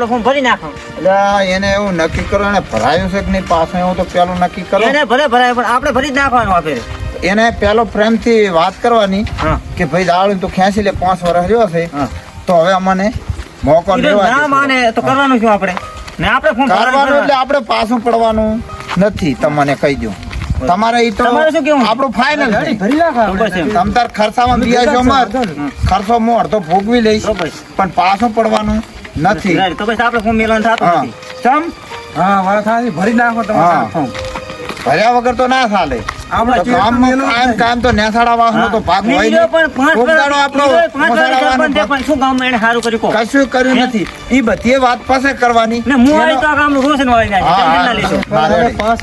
આપણે ફોર્મ ભરી નાખો. એટલે એને એવું નક્કી કરો એને ભરાયું છે કે નહીં પાસે એવું તો પેલું નક્કી કરો. એને ભલે ભરાય પણ આપણે ભરી જ નાખવાનું આપે. એને પેલો પ્રેમથી વાત કરવાની હા. કે ભાઈ દાળ તો ખેંચી લે પાંચ વર્ષ રહ્યો છે તો હવે અમને મોકો ના માને તો કરવાનું શું આપણે? ને આપણે કરવાનું એટલે આપણે પાછું પડવાનું નથી તમને કહી દઉં. તમારે ઈ તો આપણો શું કેવું? ફાઇનલ છે. ભરી નાખો. બસ એમ. તમ તાર ખર્ચામાં બિયાજો મત ખર્ચો? હું અડધો ભોગવી લઈશ. પણ પાછું પડવાનું નથી. તો પછી આપણે ફોર્મ મેલન થતો નથી. ચમ? હા વાત સાચી ભરી નાખો હા. તમારે ભર્યા વગર તો ના ચાલે. આપણે તો નેસાડા તો ભાગ હોય પણ આપણો પણ શું ગામમાં એને સારું કર્યું કશું કર્યું નથી. ઈ બધી વાત પાસે કરવાની. ને હું તો આ લેશો.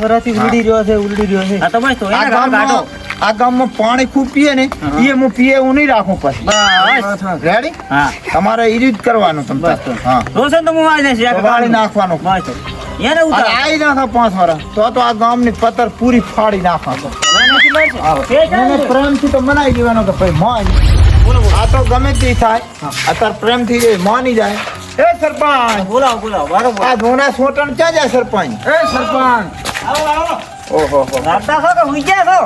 વર્ષથી ઉડી રહ્યો છે ઉડી રહ્યો છે. હા, તો બસ તો એના ગામ કાઢો. આ ગામમાં પાણી ખૂબ પીએ ને એ હું પીએ એવું નહીં રાખું પછી. રેડી હા. તમારે એ રીત કરવાનું તમ. હા. રોશન તો હું આવી તો વાળી નાખવાનું. એને ઉતાર. આવી ના થાય પાંચ વર્ષ તો તો આ ગામની પતર પૂરી ફાડી. પ્રેમથી તો મનાઈ દેવાનો કે ભાઈ મોજ બોલો, બોલો. આ તો ગમે તે થાય. અત્યારે પ્રેમથી માની જાય. એ સરપંચ. બોલાવો, બોલાવો, આ ધોના સોટણ ક્યાં જાય સરપંચ? એ સરપંચ. આવો, આવો. ઓહો હો રાતા છો કે હુઈ ગયા છો?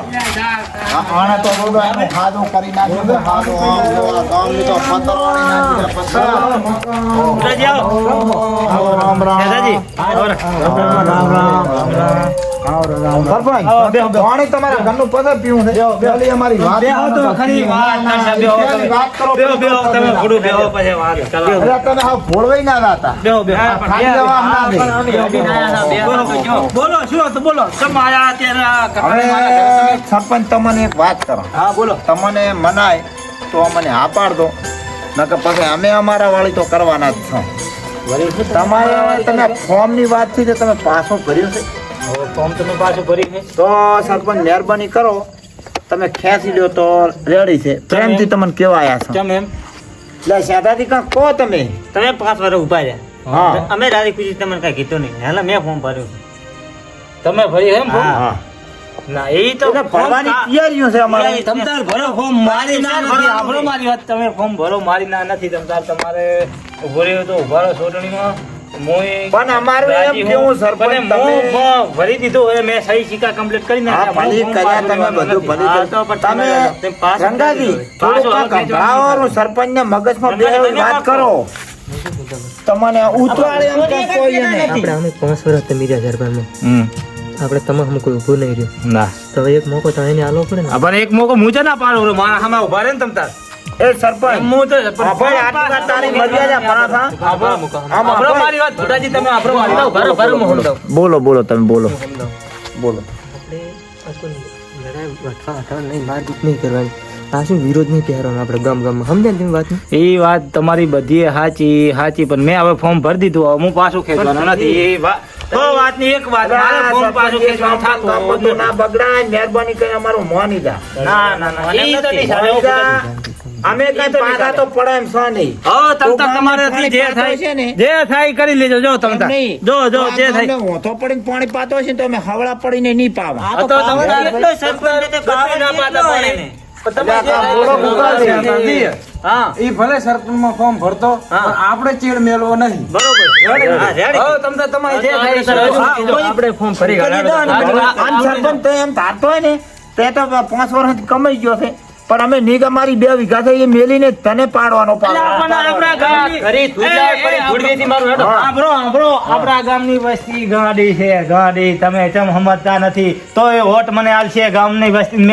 આને તો બોલો એનો ખાધો કરી નાખ્યો તો ખાધો નાખી પતર. આવો. રામ રામ રામ રામ પાણી તમારા ઘરનું પતર પીવું છે. પેલી અમારી વાત બેહો તો ખરી વાત કરશે, બેહો વાત કરો. બેહો, બેહો, તમે ઘોડું બેહો, પછી વાત કરો. અરે તમે હાવ ભોળવાઈ ના જાતા બેહો, બેહો. ખાલી જવાબ ના દે. પણ અમે અડીને આયા હતા, બેહો તો જો. બોલો. શું હતું? બોલો. સમ આયા અત્યારે આ કહાની મારા ઘરે હવે તમે- સરપંચ તમને એક વાત કરો. હા બોલો. તમને મનાય તો અમને હા પાડ દો નકર પછી અમે અમારા વાળી તો કરવાના જ છો. તમારે તમે ફોર્મની વાતથી તમે પાછો ભર્યો છે. ફોર્મ તમે પાછું ભરી છે? તો સરપંચ મહેરબાની કરો. તમે ખેંચી લો તો રેડી છે. પ્રેમથી તમને કેવાયા છો. કેમ એમ? એટલે સાદાથી કાં કહો તમે. તમે પાંચ વાર ઊભા રહ્યા. હા. અમે રાજી ખુશી તમને કઈ કીધું નહીં. હાલ મેં ફોર્મ ભર્યું તમે ભરી એમ હા. હા. ના એ તો ભરવાની તૈયારીઓ છે અમારે. તમતાર ભરો ફોર્મ મારી ના નથી આપણો મારી વાત. તમે ફોર્મ ભરો મારી ના નથી. તમતાર તમારે ઊભો રહ્યો તો ઊભા રહો સોટણીમાં મોય પણ અમારું એમ કેવું સરપંચ તમે ભરી દીધું હવે મેં સહી સિક્કા કમ્પ્લીટ કરી નાખ્યા. ભલી કર્યા તમે બધું ભલી કરતો પણ તમે રંગાજી દીધું. થોડું પાછો કાંઈક હવે મગજમાં બે વાત કરો. તમને ઉતવાળે એમ કે કોઈ નહીં આપણે અમે પાંચ વર્ષ તમે ઝરબામાં હમ. આપણે તમામ કોઈ ઊભું નહીં રહ્યું. ના. તો એક મોકો તો એને આલો પડે ને. પણ એક મોકો મુજે ના પાડો. મારા સામે ઊભા રહે ને તમ તાર. એ સરપંચ. હું તો ભાઈ આટલી વાત તારી મર્યાદા પરાઠા આપણો આમ આપણો મારી વાત ભુટાજી તમે આપણો મારી વાત ભરો ભરો હું બોલો બોલો તમે બોલો. બોલો. આપણે લડાઈ વટવા હટવા નહીં મારપીટ નહીં કરવાની. આ વિરોધ નહીં પહેરવાનો આપણે ગામ ગામમાં સમજ્યા તમે વાત એ વાત તમારી બધી સાચી સાચી પણ મેં હવે ફોર્મ ભરી દીધું. હવે હું પાછું ખેંચવાનો નથી. એ વાત તો વાતની એક વાત મારે ફોર્મ પાછું ખેંચવાનું થતું બધું ના બગડાય મહેરબાની કરી અમારું મોની જા ના ના ના એ તો નહીં ચાલે. અમે કઈ પાછા તો પડે એમ છો નહીં. હો તમ તાર તમારાથી જે પાતો છે થાય જે થાય કરી લેજો. જો તમ જો જો તો જે થાય. હોંથો પડીને પાણી પાતો છે ને તો અમે હવળા પડીને નહીં પાવા આ તો એટલો ને પાતા ભલે સરપંચમાં ફોર્મ ભરતો પણ આપણે ચીડ મેળવો નહીં. બરોબર. ફોર્મ ભરી સરપંચ એમ થતો હોય ને તે તો પાંચ વર્ષ કમાઈ ગયો છે. પણ અમે નિગમ અમારી બે વીઘા થઈ મેલીને તને પાડવાનો આપણા ગામની- વસ્તી ગાડી છે ગાડી તમે ચમ સમજતા નથી. તો એ વોટ મને આલશે ગામની વસ્તી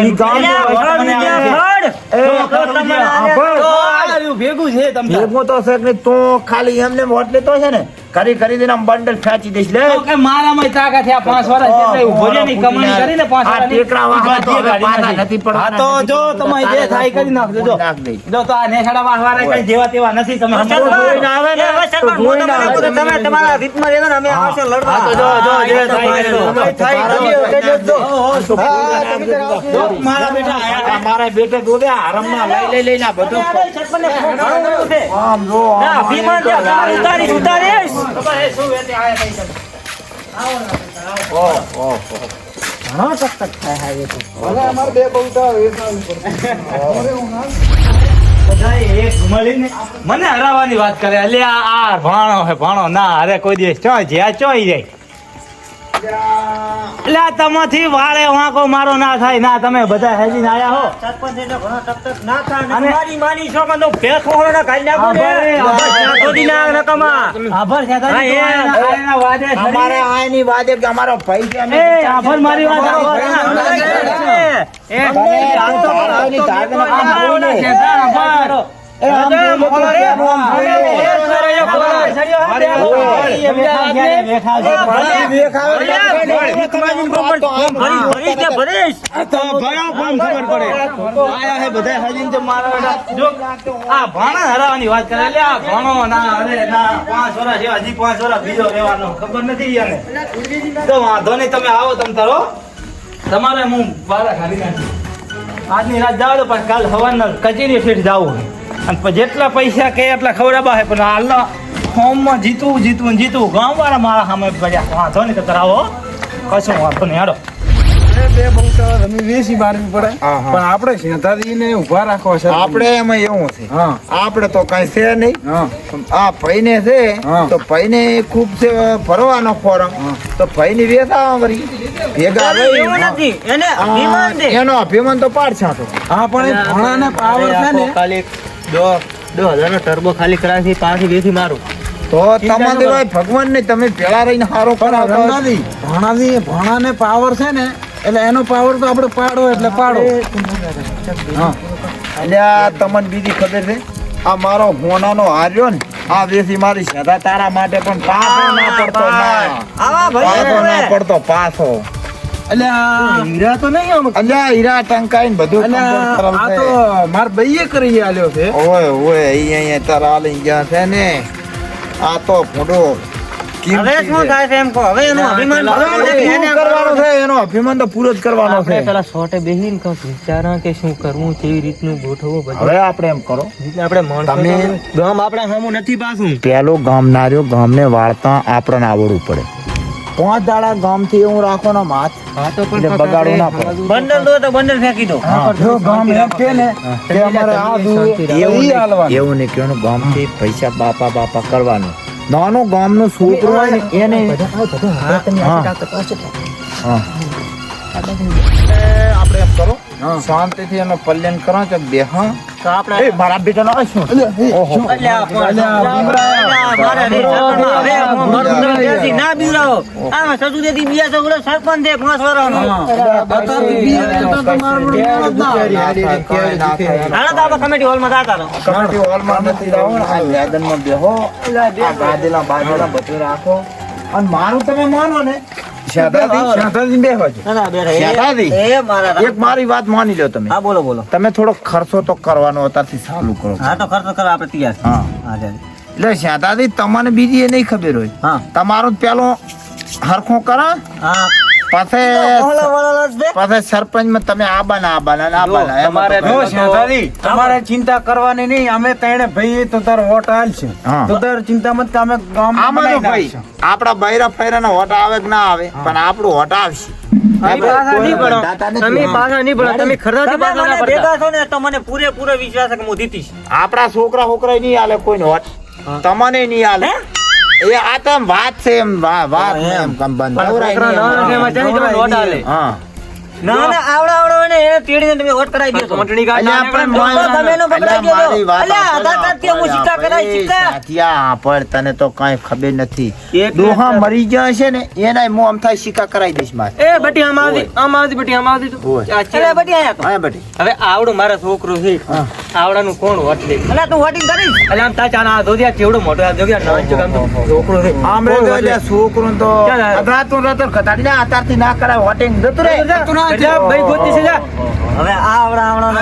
ભેગું છે તમે ભેગું તો છે તું ખાલી એમને વોટ લેતો છે ને? કરી કરી દેના બંડલ ફેંચી દઈશ લે કે મારામાંય તાકાત છે આ પાંચ વર્ષ એટલે ઊભો ની કમાણી કરીને પાંચ આ ટેકરા વાળા તો હવે નથી પણ આ તો જો તમે જે થાય કરી નાખજો જો જો તો આ નેસાડા વાળા કઈ જેવા તેવા નથી તમે સરપંચ, આવે ને, હું તમને તમે તમારા રીતમાં રહેજો ને અમે આવશે લડવા. તો જો, જો, જે થાય. થાય દો, કરી જો, મારા બેટા. મારા બેટા દોડે આરામમાં લઈ લઈ લઈને બધું. આમ જો ના, અભિમાન ઉતારી ગાળ ઘણો ટક થાય હાવે તો. ભલે અમારે બે બહુ તો વેચાવું પડશે. અમારે એવું ના બધાએ એક મળીને મને હરાવાની વાત કરે અલ્યા આ આ ભાણો હે ભાણો ના, અરે કોઈ દિવસ ચો જ્યાં ચોઈ જાય એટલે તમાથી વાળે વાંકો મારો ના થાય. ના તમે બધા હેજીને આયા હો. અને- આભાર છે તારી તો આયના- આયના વાદે અમારે આની વાદે કે અમારો ભાઈ છે એ આભાર મારી વાત એ તમે તો ભાઈની ધારને આમ બોલો. આભાર. એ આમ બોલો તો કેમ આમ બોલો? હરાવાની વાત કરે. એટલે આ ભણો ના અરે ના પાંચ વર્ષ એવા હજી પાંચ વર્ષ બીજો રહેવાનો. ખબર નથી તો વાંધો નહીં તમે આવો તમ તારો. તમારે હું બારા ખાલી નાખી આજની રાત જાવ તો પણ કાલ સવારના કચેરી ફેટ જવું. અને જેટલા પૈસા કે એટલા ખવડાવા હે પણ હાલના ફોર્મમાં જીતવું જીતવું ને જીતવું ગામ વાળા મારા સામે પડ્યા વાંધો નહીં તો કરાવો કશું વાંધો નહીં. હાડો. બે બંકા તમે વેસી મારવી પડે. પણ આપણે ઊભા રાખવા છે. આપણે એમાં એવું છે. હા. આપણે તો કઈ છે નહીં. હા. આ ભાઈને છે તો ભાઈને ખૂબ છે ભરવાનો ફોરમ. તો ભાઈની વેતા વળી. ભેગા એનો અભિમાન તો પાડ છાંટો હા પણ એ ભણાને પાવર છે ને. ખાલી દો દો હજારનો ટર્બો ખાલી કરાવી પાછી વેથી મારું. તો તમારે ભગવાન ને તમે પેલા રહીને હારો કરાવો. ભણાવી ભણાને પાવર છે ને એટલે એનો પાવર તો આપણે પાડો એટલે પાડો. એટલે આ તમને બીજી ખબર છે આ મારો હોનાનો હાર્યો ને આ વેસી મારી સદા તારા માટે પણ પાછો ના પડતો ના. પાછો ના પડતો પાછો. એટલે હીરા તો નહીં આમ. અલ્યા હીરા ટંકાઈ બધું આ તો. માર ભાઈએ કરી આલ્યો છે. ઓય ઓય અહીંયા અહીંયા તારા આલી ગયા છે ને આ તો ફોટો હવે શું થાય છે એમ કહો? હવે એનું અભિમાન કરવાનો છે? એનો અભિમાન તો પૂરો જ કરવાનો આપણે છે. પેલા શોર્ટે બેહીને કંઈક વિચારા કે શું કરવું કેવી રીતનું ગોઠવવું બધું. હવે આપણે એમ કરો. આપણે તમે- ગામ આપણા સામું નથી પાછું. પેલો ગામનાર્યો ગામને વાળતા આપણને આવડવું પડે. પાંચ દાડા ગામથી હું રાખો ને માથ તો બગાડવું ના પડે. બંડલ દો તો બંડલ ફેંકી દો. જો ગામ એમ કે ને કે અમારે આ એવું હાલવાનું. નહીં- એવું નહીં કહેવાનું ગામથી પૈસા બાપા બાપા કરવાનું. નાનું ગામનું છોકરું હોય ને એને હા. હા. આપણે એમ કરો શાંતિથી એનો પલ્યન કરો કે બે હા. આપણે મારા બેટા નો શું? મારું ના બીવડાવો. આ સસુદેથી બીજા છોકરો સરપંચ છે પાંચ વર્ષનો. અત્યારે બી એટલે તો તમારું મેળ જ ના આવે. હાલો તો આપણે કમિટી હોલમાં જાતા રહો. કમિટી હોલમાં નથી જવું, આ મેદાનમાં બેહો. આ ગાદેલા બાદેલા બધું રાખો. અને મારું તમે માનો ને. તમે. બોલો બોલો. તમે થોડો ખર્ચો તો કરવાનો અત્યારથી ચાલુ કરો. હા તો ખર્ચો કરો આપડે તૈયાર હા. એટલે શેતાજી તમને બીજી એ નહીં ખબર હોય. હા. તમારો પેલો હરખો કરો. હા. ને તમારે ચિંતા કરવાની નહીં. અમે ત્રણે ભાઈ તો તાર વોટ હાલશે. તો તાર ચિંતા મત કે અમે ગામ આમાં ભાઈ આપડા બૈરા ફૈરાનો હોટ આવે કે ના આવે પણ આપણું હોટ આવશે. ના ને આપડા છોકરા છોકરા નહીં આલે કોઈ હોટ તમને નહીં આલે એ આ તો વાત છે એમ વા- વાત એમ આલે. હા. ના, ના, આવડા આવડા ને એને તેડીને તમે વોટ કરાવી દ્યો છો. અલ્યા, આપણે તો તમે એનો પકડાઈ ગયો. અલ્યા, આધાર કાર્ડથી હું સિક્કા કરાવી, સિક્કા. સાથિયા, પણ તને તો કાંઈ ખબર નથી. એક ડોહા મરી ગયા છે ને એના મોં આમ થાય સિક્કા કરાવી દઈશ મારે. એ બટી આમ આવતી આમ આવતી બટી આમ આવતી તું અલે બટી આયા તો. હા બેટી. હવે આવડો મારા છોકરો છે. આવડાનું કોણ વોટ લે? અલે તું વોટિંગ કરીશ? અલે આમ કેવડો મોટો આ આમ તો છોકરો છે. આમ રે તો છોકરું તો રહેતું ના કરાય વોટિંગ જતું રે જતું જો. ભાઈ ગોતી છે જા. હવે આ આવડા આવડા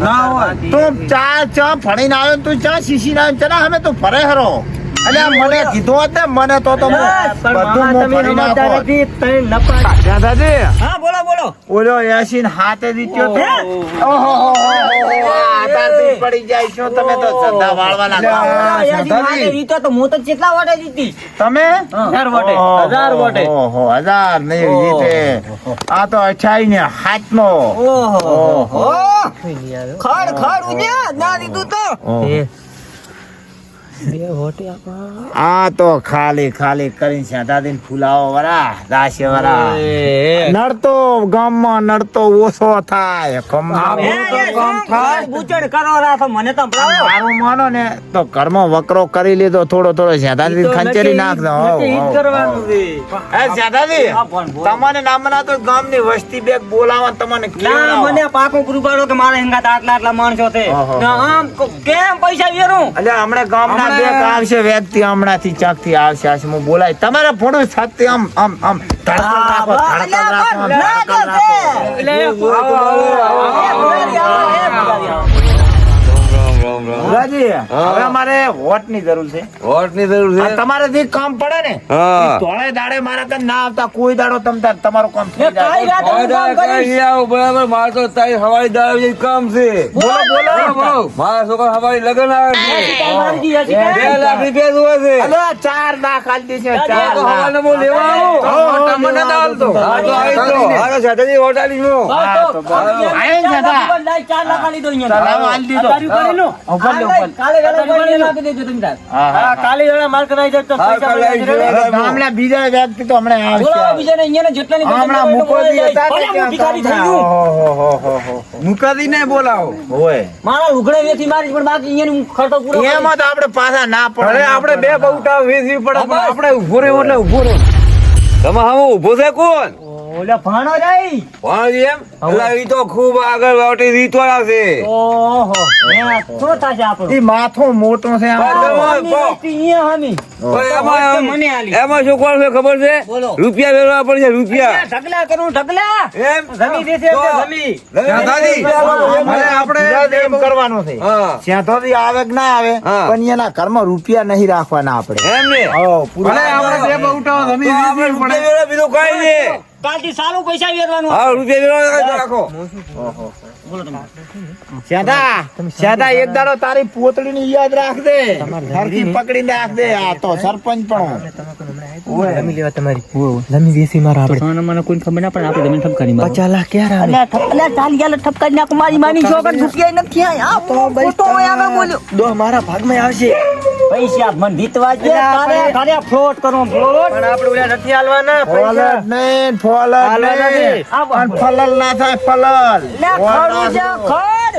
ના હોય. તું ચા ચા ફણીને આવ્યો તું ચા શીશી ના ચના અમે તું ફરે હરો. આ મને કીધું હોત ને મને તો તો બધું ફરી તને નપા. દાદાજી. હા બોલો બોલો. ઓલો એસી હાથે દીત્યો તો. ઓહો હો, હો, આ તારથી પડી જાય શું તમે તો ધંધા વાળવાના તમે? હજાર વોટે, ઓહો, હજાર વોટે. ઓહો, હજાર નહીં જીતે. આ તો અઠાઈ ને હાથનો. ઓહો એ બે વોટે આપા આ તો ખાલી ખાલી કરીને શાંતાદીન ફૂલાવો વરા રાશે વરા. નડતો ગામમાં નડતો ઓછો થાય. બુચડ કરો રા તો મને તો મારું માનો ને તો કર્મ વકરો કરી લીધો થોડો થોડો શાંતાદી ખંચેરી નાખ દો. એ શાંતાજી તમને નામના તો ગામની વસ્તી બેગ બોલાવા તમને ના મને પાકો પૂરું પાડો કે મારા હિંગાત આટલા આટલા માણસો છે. આમ કેમ પૈસા વેરું? અલ્યા હમણાં ગામના બેગ આવશે વ્યક્તિ હમણાંથી ચાકથી આવશે આશે હું બોલાય તમારે ફોન સાથે આમ આમ આમ ધડકન રાખો ધડકન રાખો ધડકન રાખો ભુરાજી, હવે અમારે વોટની જરૂર છે વોટની જરૂર છે તમારે જે કામ પડે ને તોળે દાડે મારા તને ના આવતા કોઈ દાડો તમ તમારું કામ થઈ જાય. બરાબર મારે તો તારી હવાઈ દાડે કામ છે બોલો બોલો મારા છોકરા હવાઈ લગન આવે છે બે લાખ રૂપિયા જોવે છે અલ્યા ચાર લાખ આલી છે ચાર તો. હવાને હું લેવા આવું. તમને લેવા ના હા, તો આવી જ જાઓ. હા, વોટ આલીશ હું. હા, તો, તો આયા લાખ ચાર લાખ આલી દો અહીંયા. આલી દીધો. ઉપર બીજા વ્યક્તિ તો હમણાં બોલાવો હમણાં ને હોય. મારા લુગડે વેચી મારીશ પણ બાકી અહીંયાની હું ખર્ચો પૂરો એમાં તો આપણે પાછા ના પડે. અરે આપણે બે બહુટા વેચવી પડે આપણે ઊભો રહ્યો એટલે ઊભો રહ્યો તમે હવે ઊભો છે કોણ? ઓલા ભાણો જાય ભાણો એમ? એટલે ઈ તો ખૂબ આગળ વાટી રીતવાળા છે. ઓહો તો શું થશે આપણું. ઈ માથો મોટો છે. એમાં મને આલી. એમાં શું કોણ છે ખબર છે? રૂપિયા વેરવા પડશે રૂપિયા. ઢગલા કરું ઢગલા? એમ? જમી દેશે જમી. આપણે એમ કરવાનું છે. હા. સ્યાંતોથી આવે કે ના આવે. પણ એના ઘરમાં રૂપિયા નહીં રાખવાના આપણે. એમ ને? પૂરા- બીજું કાંઈ નહીં. કાલથી સારું પૈસા વેરવાનું. હા રૂપિયા વેરવા રાખો. શ્યાદા, શ્યાદા, એક દાડો તારી પોતડીની યાદ રાખજે હરખી પકડીને રાખજે આ તો સરપંચ પણ. લેવા તમારી. મારા આપણે. મને કોઈ ખબર ના પડે આપણે ઠપકારી મારો. પચાસ લાખ ક્યારે આવે? અલ્યા ઠપ- અલ્યા ચાલ ગયા ઠપકારી નાખ. મારી માની છોકર નથી આ તો ખોટો હોય આગળ બોલ્યો. દો મારા ભાગમાં આવશે. પૈસા મન જીતવા છે તારે તારે ફ્લોટ કરો ફ્લોટ પણ આપણે ઓલા નથી હાલવાના ફોલટ નહીં, ફોલટ નહીં. આ ફલલ ના થાય ફલલ લે ખરું છે ખડ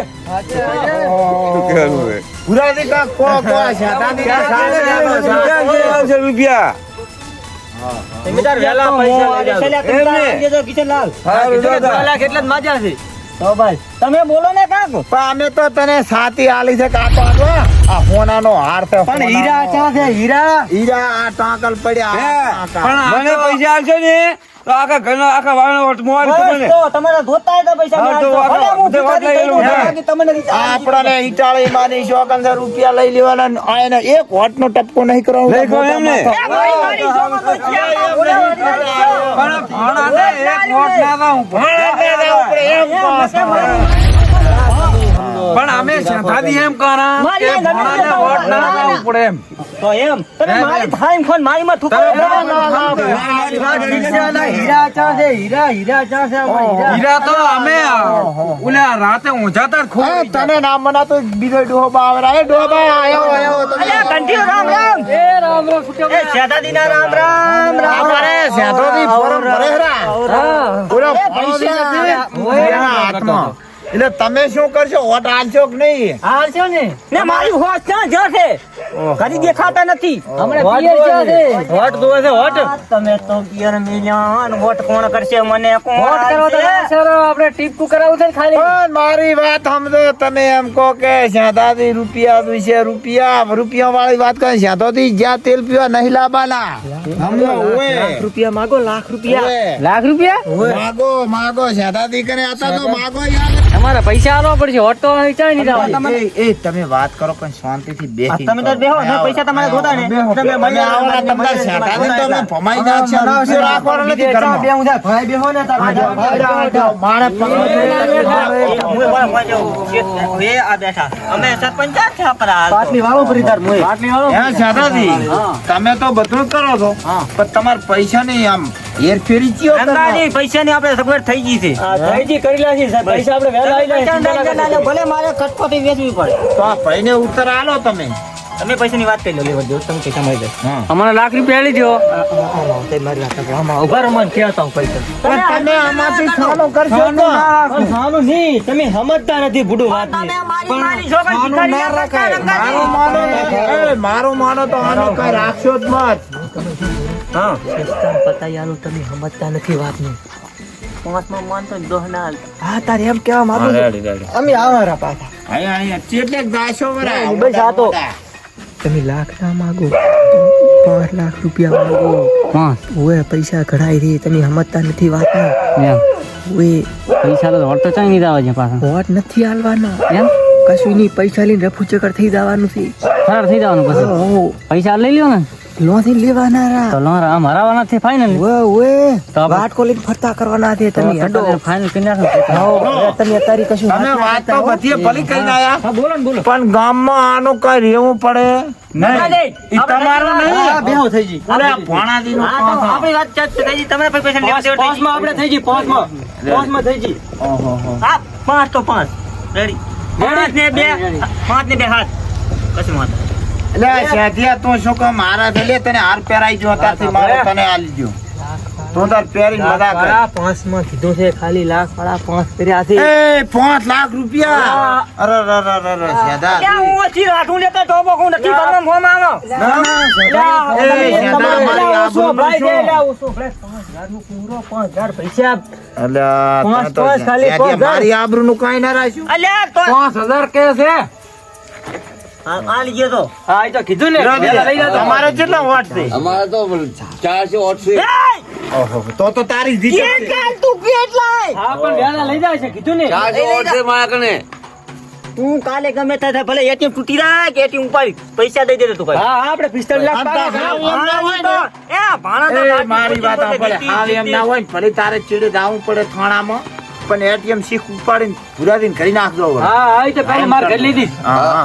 પુરાથી કા કો કો છે? શ્યાદાથી કાંક સાચે આવશે રૂપિયા. તમે તાર વહેલા પૈસા લઈ જાઓ. એમને. કિશનલાલ. સારું દાદા. દસ લાખ એટલા જ માજા છે? તો ભાઈ તમે બોલો ને કાકો. પણ અમે તો તને સાતી આલી છે કાકો આ હોનાનો હાર છે પણ હીરા ચા છે? હીરા? હીરા આ ટાંકલ પડ્યા પણ મને પૈસા આવશે ને? આખા ઘરના આખા વાળનો વટ મોર તમને? તમારે ધોતા પૈસા આપણને ઈટાળી માની શોખન છે રૂપિયા લઈ લેવાના ને એને એક હોટ નો ટપકો નહીં કરવાનો. નહીં કરો એમને. પણ અમે એમ કરા કે ભાણાને વોટ ના ના, પડે એમ. તો એમ. તમે મારી. થાઈમ ખોન મારી માં થૂકો ના, ના, ના, હીરા ચા છે હીરા હીરા ચા છે હીરા. તો અમે ઓલા રાતે ઊંઝાતા ખો તને નામ મના તો બીજો ડોબા આવે રે ડોબા આયો આયો અલ્યા, કંઠીઓ રામ રામ. એ રામ રામ એ શેઠાજીના રામ રામ રામ. અમારે દી ફોરમ ભરે એ ફોરમ પૈસા. હોય. એટલે તમે શું કરશો? વોટ આલશો કે નહીં? હાલ ને. ને મારી હોશ ક્યાં છે ઘરી દેખાતા નથી. હમણે પિયર છે? હોટ જોવે છે? હોટ તમે તો પિયર મિલ્યા હોટ કોણ કરશે? મને કોણ વોટ કરો તો સર આપણે ટીપકું કરાવું છે ખાલી. પણ મારી વાત સમજો. તમે એમ કહો કે શાંતાથી રૂપિયા વિશે રૂપિયા રૂપિયા વાળી વાત કરે. શાંતોથી જ્યાં તેલ પીવા નહીં લાવવાના. સમજો ઓએ લાખ રૂપિયા માગો લાખ રૂપિયા. લાખ રૂપિયા? માગો માગો. શાંતાથી કરે આતા તો માગો યાર. તમારે પૈસા આલવા પડશે ઓટો વિચાર નહીં જવાની. એ તમે વાત કરો પણ શાંતિથી બેસી તમે તો બેહો ને પૈસા તમારે ગોતા ને તમે તમે મળી આવો ને તમે ભમાઈ ના છે રૂપિયો રાખવાનો નથી ઘરમાં. ભાઈ બેહો ને તાર માણે પકડો. એ આ બેઠા અમે સરપંચ છે આપણા. પાટલી વાળો ફરી તાર મોય હે શેઠાજી, તમે તો બધું કરો છો પણ તમાર પૈસા નહીં આમ હેરફેરી ચિયો કરો? અંદાજી પૈસાની આપણે સગવડ થઈ ગઈ છે ભાઈજી કરી લાગી સાહેબ પૈસા આપણે વેલા ના કરતા. ભલે મારે કટકોથી વેચવી પડે તો આ ભાઈને ઉતર આલો તમે તમે પૈસાની વાત કરી લો લેવા દો તમે પૈસા મળી જાય. અમારે લાખ રૂપિયા આલી દ્યો. મારી વાત. આમાં ઊભા રહો મને કહેતા હું પૈસા પણ તમે આમાંથી સાનો કરશો તો પણ સાનું નહીં, તમે સમજતા નથી બુડું વાત ના રખાય. મારો માનો એ, મારું માનો તો આનો કઈ રાખશો જ મત પતાયાનું તમે સમજતા નથી વાતની. પાંચમાં માનતો જ દોહ ના હા તારે એમ કેવા માંગુ અમે આવારા પાછા અહીંયા, અહીંયા. ચેટલેક દાશો વરા. બસ આ તો. તમે લાખ ના માંગો પાંચ લાખ રૂપિયા માંગો હા, ઓએ પૈસા ઘડાઈ રહી તમે સમજતા નથી વાતને એમ. ઓએ પૈસા તો હોટ તો ચાઈ નહીં જવા છે પાછા. વોટ નથી હાલવાના એમ? કશું નહીં પૈસા લઈને રફુ ચક્કર થઈ જવાનું છે ફરાર થઈ જવાનું પછી. પૈસા લઈ લ્યો ને લોથી લેવાના રા તો લો રા હરાવવાના છે ફાઇનલ ઓએ તો વાટકો લઈને ફરતા કરવાના છે તમે. હડો. ફાઇનલ કરી નાખો હાઓ, તમે અત્યારે કશું તમે વાત તો બધી ભલી કરીને આયા. હા બોલો ને બોલો. પણ ગામમાં આનું કઈ રહેવું પડે? નહીં. ઈ તમારું હા, નહીં. બેહો થઈ જી અરે તો કામ. આપણી વાત ચાચ થઈ જી તમે પૈસા લેવા દેવા થઈ પાંચમાં આપણે થઈ જી પાંચમાં પાંચમાં થઈ જી ઓહો, હો. હા પાંચ તો પાંચ. રેડી. પાંચ ને બે. પાંચ ને બે હાથ. કશું નહીં. એટલે શેઠિયા તું શું કહે? મારા થી લે તને હાર પહેરાઈ જો ત્યારથી મારો તને આલી દ્યો. તું તાર પહેરી મજા કર. પાંચમાં કીધું છે ખાલી લાખ વાળા પાંચ પહેર્યા છે. એ પાંચ લાખ રૂપિયા. અરે અરે અરે અરે. ક્યાં હું. ઓછી રાખું લેતા તો બહુ નથી ભરવા ફોમાં આવો. ના, ના, એ શેઠા, મારી આબરૂનું શું? પૈસા અલ્યા, પાંચ, તને તો પાંચ, ખાલી શેઠિયા, પાંચ હજાર. મારી આબરૂનું ના રાખ્યું? અલ્યા તો પાંચ હજાર કે છે? હા આ તો. હા એ તો કીધું ને લઈ જતો. તમારે કેટલા વોટ છે? અમારે તો ચારસો આઠસો ઓહો, તો તો તારી જીત જ છે. તું કેટલાય હા પણ વહેલા લઈ જાય છે કીધું ને. ચારસો આઠસો મારા કને. તું કાલે ગમે ત્યાં ભલે એટીએમ તૂટી જાય કે એટીએમ ઉપાડી પૈસા દઈ દેતો તું ભાઈ હા આપણે લાખ એમ ના હોય એ ભાણા તો એ બાકી મારી વાત સાંભળે. ખોટી એમ ના હોય ભલે તારે ચીડે જવું પડે થાણામાં. પણ એટીએમ શીખ ઉપાડીને પુરાદીને કરી નાખજો હા હા તો પહેલા માર ઘર લીધી હા.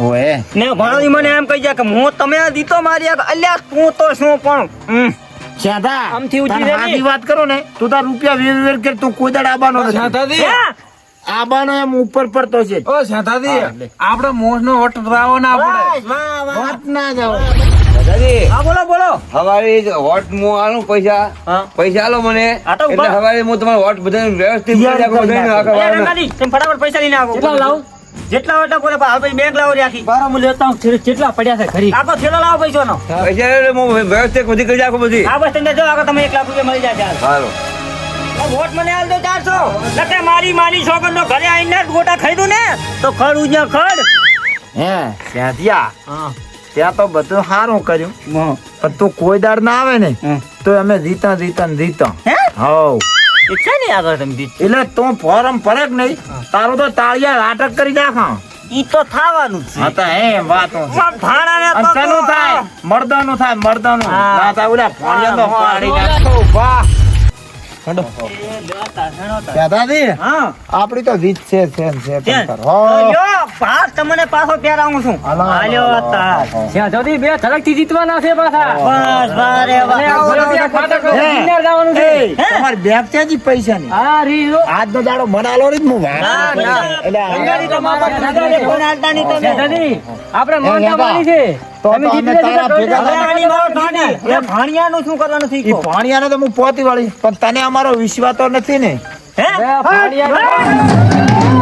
ઓએ. ને ભાણોજી મને એમ કહી જાય કે હું તમે દીતો મારી અલ્યા તું તો શું પણ ચાદા આમથી ઉજી રે વાત કરો ને તું તાર રૂપિયા વેર વેર કે તું કોઈ દાડે આબાનો નથી. હે? આબાનો એમ ઉપર પડતો છે. ઓ શાંતાજી આપણે મોહ નો વોટ રાવો ના પડે. બસ, વાહ, વાહ. વાત ના જાઓ. દાદાજી. હા બોલો બોલો. હવારે વોટ હું આલું પૈસા. હા. પૈસા આલો મને. એટલે. હવારે હું તમારો વોટ બધાને વ્યવસ્થિત ફટાફટ પૈસા લઈને આવો. કેટલા લાવું? જેટલા હોય એટલા બોલે હાલ પછી બેંક લાવો રે બારા હું લેતા હું છેલ્લે પડ્યા છે ખરી આખો થેલો લાવો પૈસા હું વ્યવસ્થિત બધી કરી નાખું બધી. આ બસ તમને જો આગળ તમે એક લાખ રૂપિયા મળી જાય હાલો. આ વોટ મને આલ દો ચારસો. નકે મારી મારી છોકર નો ઘરે આવીને ગોટા ખાઈ દઉં ને? તો ખડ ઉજ્યા ખડ. હે ત્યાં હા. ત્યાં તો બધું સારું કર્યું. પણ તું કોઈ દાડ ના આવે ને તો અમે જીતા જીતા ને જીતા હવ. એ છે ને આગળ તમે જીત એટલે તું ફોરમ ફરક નહીં તારું તો તાળિયા નાટક કરી નાખા ઈ તો થવાનું છે. હા તો હે વાતો ભાણાને તો થાય? મર્દાનું થાય મર્દાનું. ના થાય ઓલા તો પાડી નાખો. વાહ. આપડી તો જીત છે છે ને છે છે. તમને પાછો પહેરાવું છું. બે ધડકથી જીતવાના છે પાછા. છે. બેગ ત્યાંથી પૈસા ની? હા રીલો આજનો દાડો મનાલો રે હું ના, એટલે આપડે છે, મોટા. છે. તો અમે તારા ભેગા આની. એ ભાણિયાનું શું કરવાનું ઈ શીખો? પાણીયાને તો હું પોતી વાળી પણ તને અમારો વિશ્વાસ તો નથી ને? હે? ફાડિયા